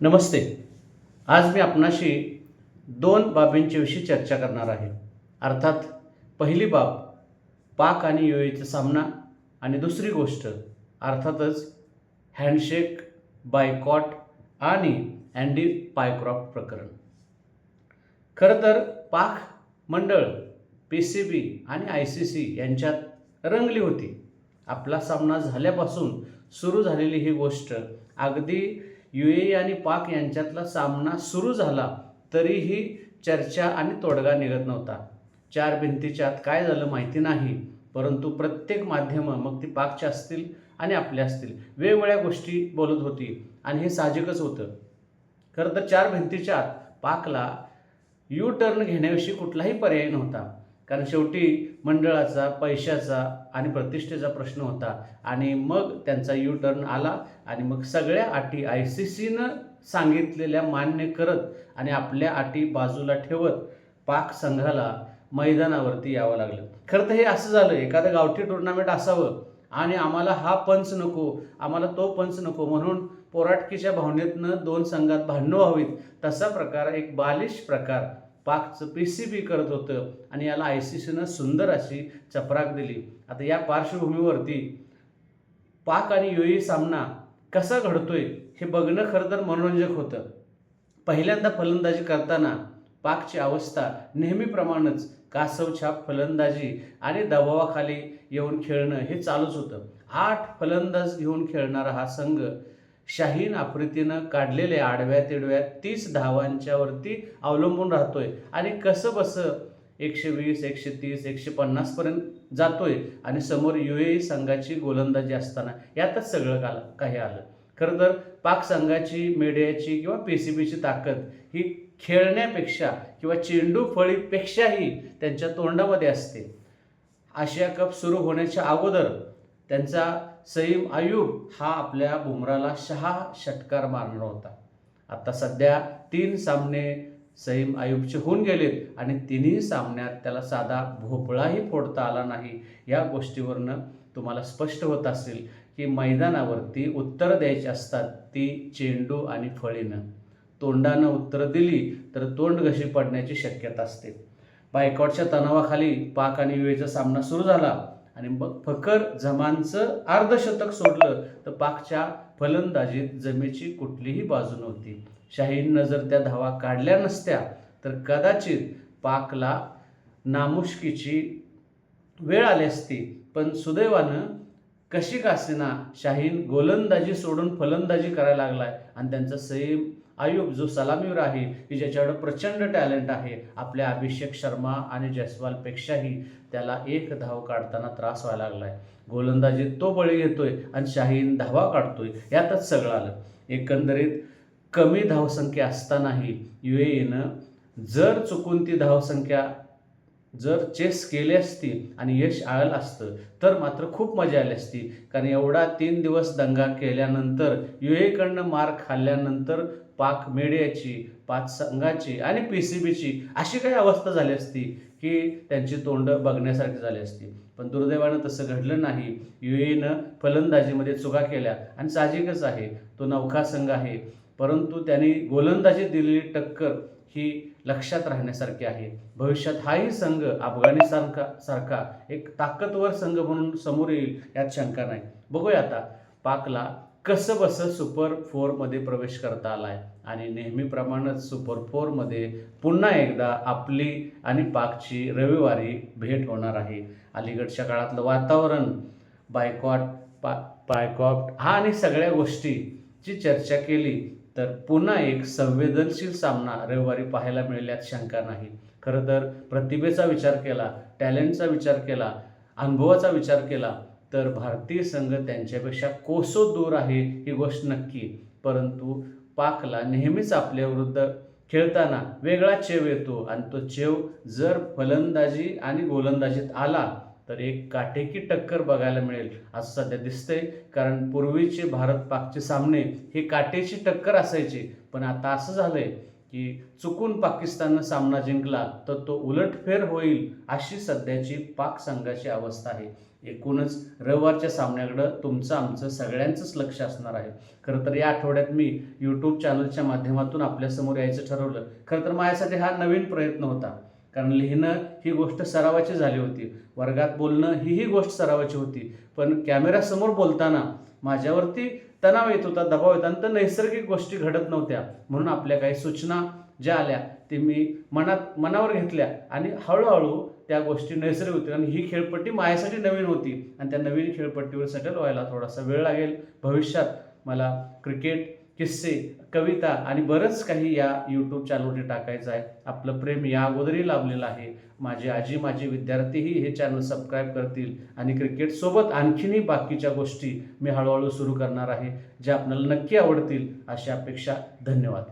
नमस्ते. आज मी आपणाशी दोन बाबींच्याविषयी चर्चा करणार आहे. अर्थात पहिली बाब पाक आणि यू एचा सामना आणि दुसरी गोष्ट अर्थातच हँडशेक बायकॉट आणि अँडी पायक्रॉफ्ट प्रकरण. खरं तर पाक मंडळ पी सी बी आणि आय सी सी यांच्यात रंगली होती. आपला सामना झाल्यापासून सुरू झालेली ही गोष्ट अगदी यू ए आणि पाक यांच्यातला सामना सुरू झाला तरीही चर्चा आणि तोडगा निघत नव्हता. चार भिंतीच्या आत काय झालं माहिती नाही परंतु प्रत्येक माध्यमं मग ती पाकच्या असतील आणि आपल्या असतील वेगवेगळ्या गोष्टी बोलत होती आणि हे साहजिकच होतं. खरं तर चार भिंतीच्या आत पाकला यू टर्न घेण्याविषयी कुठलाही पर्याय नव्हता. कारण शेवटी मंडळाचा पैशाचा आणि प्रतिष्ठेचा प्रश्न होता. आणि मग त्यांचा यू टर्न आला आणि मग सगळ्या अटी आय सी सीनं सांगितलेल्या मान्य करत आणि आपल्या अटी बाजूला ठेवत पाक संघाला मैदानावरती यावं लागलं. खरं तर हे असं झालं एखादं गावठी टुर्नामेंट असावं आणि आम्हाला हा पंच नको आम्हाला तो पंच नको म्हणून पोराटकीच्या भावनेतनं दोन संघात भांडणं व्हावीत तसा प्रकार एक बालिश प्रकार पाकचं पी सी बी करत होतं आणि याला आय सी सीनं सुंदर अशी चपराक दिली. आता या पार्श्वभूमीवरती पाक आणि युई सामना कसा घडतोय हे बघणं खरं तर मनोरंजक होतं. पहिल्यांदा फलंदाजी करताना पाकची अवस्था नेहमीप्रमाणेच कासवछाप फलंदाजी आणि दबावाखाली येऊन खेळणं हे चालूच होतं. आठ फलंदाज घेऊन खेळणारा हा संघ शाहीन आफ्रितीनं काढलेल्या आडव्या तिडव्या तीस धावांच्यावरती अवलंबून राहतोय आणि कसं बसं एकशे वीस एकशे तीस एकशे पन्नासपर्यंत जातोय आणि समोर यू ए संघाची गोलंदाजी असताना यातच सगळं काल काही आलं. खरं तर पाक संघाची मीडियाची किंवा पी सी बीची ताकद ही खेळण्यापेक्षा किंवा चेंडू फळीपेक्षाही त्यांच्या तोंडामध्ये असते. आशिया कप सुरू होण्याच्या अगोदर त्यांचा सईम आयूब हा आपल्या बुमराला शहा षटकार मारणार होता. आता सध्या तीन सामने सईम आयूबचे होऊन गेलेत आणि तिन्ही सामन्यात त्याला साधा भोपळाही फोडता आला नाही. या गोष्टीवरनं तुम्हाला स्पष्ट होत असेल की मैदानावरती उत्तरं द्यायची असतात ती चेंडू आणि फळीनं. तोंडानं उत्तरं दिली तर तोंड घशी पडण्याची शक्यता असते. बायकॉटच्या तणावाखाली पाक आणि युएचा सामना सुरू झाला. आणि मग फखर जमानचं अर्धशतक सोडलं तर पाकच्या फलंदाजीत जमेची कुठलीही बाजू नव्हती. शाहीननं जर त्या धावा काढल्या नसत्या तर कदाचित पाकला नामुष्कीची वेळ आली असती. पण सुदैवानं कशी कासेना शाहीन गोलंदाजी सोडून फलंदाजी करायला लागलाय आणि त्यांचा सैम आयुब जो सलामीवर आहे की ज्याच्याकडं प्रचंड टॅलेंट आहे आपल्या अभिषेक शर्मा आणि जयस्वालपेक्षाही त्याला एक धाव काढताना त्रास व्हायला लागलाय. गोलंदाजीत तो बळी घेतोय आणि शाहीन धावा काढतोय यातच सगळं आलं. एकंदरीत कमी धावसंख्या असतानाही यू ए एनं जर चुकून ती धावसंख्या जर चेस केले असती आणि यश आलं असतं तर मात्र खूप मजा आली असती. कारण एवढा तीन दिवस दंगा केल्यानंतर यू एकडनं मार खाल्ल्यानंतर पाक मीडियाची पाच संघाची आणि पी सी बीची अशी काही अवस्था झाली असती की त्यांची तोंड बघण्यासारखी झाली असती. पण दुर्दैवानं तसं घडलं नाही. यू एनं फलंदाजीमध्ये चुका केल्या आणि साहजिकच आहे. तो नौका संघ आहे. परंतु त्यांनी गोलंदाजी दिलेली टक्कर ही लक्षात राहण्यासारखी आहे. भविष्यात हाही संघ अफगाणिस्तान सारखा एक ताकदवर संघ म्हणून समोर येईल यात शंका नाही. बघूया आता पाकला कसं बसं सुपर फोरमध्ये प्रवेश करता आलाय? आणि नेहमीप्रमाणेच सुपर फोरमध्ये पुन्हा एकदा आपली आणि पाकची रविवारी भेट होणार आहे. अलीकडच्या काळातलं वातावरण बायकॉट पा बायकॉट हा आणि सगळ्या गोष्टीची चर्चा केली. तर पुन्हा एक संवेदनशील सामना रविवारी पाहायला मिळाल्यात शंका नाही. खरं तर प्रतिभेचा विचार केला टॅलेंटचा विचार केला अनुभवाचा विचार केला तर भारतीय संघ त्यांच्यापेक्षा कोसो दूर आहे ही गोष्ट नक्की. परंतु पाकला नेहमीच आपल्याविरुद्ध खेळताना वेगळा चेव येतो आणि तो चेव जर फलंदाजी आणि गोलंदाजीत आला तर एक काटेकी टक्कर बघायला मिळेल असं सध्या दिसतंय. कारण पूर्वीचे भारत पाकचे सामने हे काटेची टक्कर असायची. पण आता असं झालंय की चुकून पाकिस्ताननं सामना जिंकला तर तो उलटफेर होईल अशी सध्याची पाक संघाची अवस्था आहे. एकूणच रविवारच्या सामन्याकडं तुमचं आमचं सगळ्यांचंच लक्ष असणार आहे. खरं तर या आठवड्यात मी यूट्यूब चॅनलच्या माध्यमातून आपल्यासमोर यायचं ठरवलं. खरं तर माझ्यासाठी हा नवीन प्रयत्न होता. कारण लिहिणं ही गोष्ट सरावाची झाली होती. वर्गात बोलणं ही ही गोष्ट सरावाची होती. पण कॅमेऱ्यासमोर बोलताना माझ्यावरती तणाव येत होता दबाव येत आणि तर नैसर्गिक गोष्टी घडत नव्हत्या. म्हणून आपल्या काही सूचना ज्या आल्या ते मी मनात मनावर घेतल्या आणि हळूहळू त्या गोष्टी नैसर्गिक होत्या. आणि ही खेळपट्टी माझ्यासाठी नवीन होती. आणि त्या नवीन खेळपट्टीवर सेटल व्हायला थोडासा वेळ लागेल. भविष्यात मला क्रिकेट किस्से कविता आणि बरंच काही या यूट्यूब चॅनलवरती टाकायचं आहे. आपलं प्रेम या अगोदरही लाभलेलं आहे. माझे आजी माझे विद्यार्थीही हे चॅनल सबस्क्राईब करतील आणि क्रिकेटसोबत आणखीनही बाकीच्या गोष्टी मी हळूहळू सुरू करणार आहे ज्या आपल्याला नक्की आवडतील अशी अपेक्षा. धन्यवाद.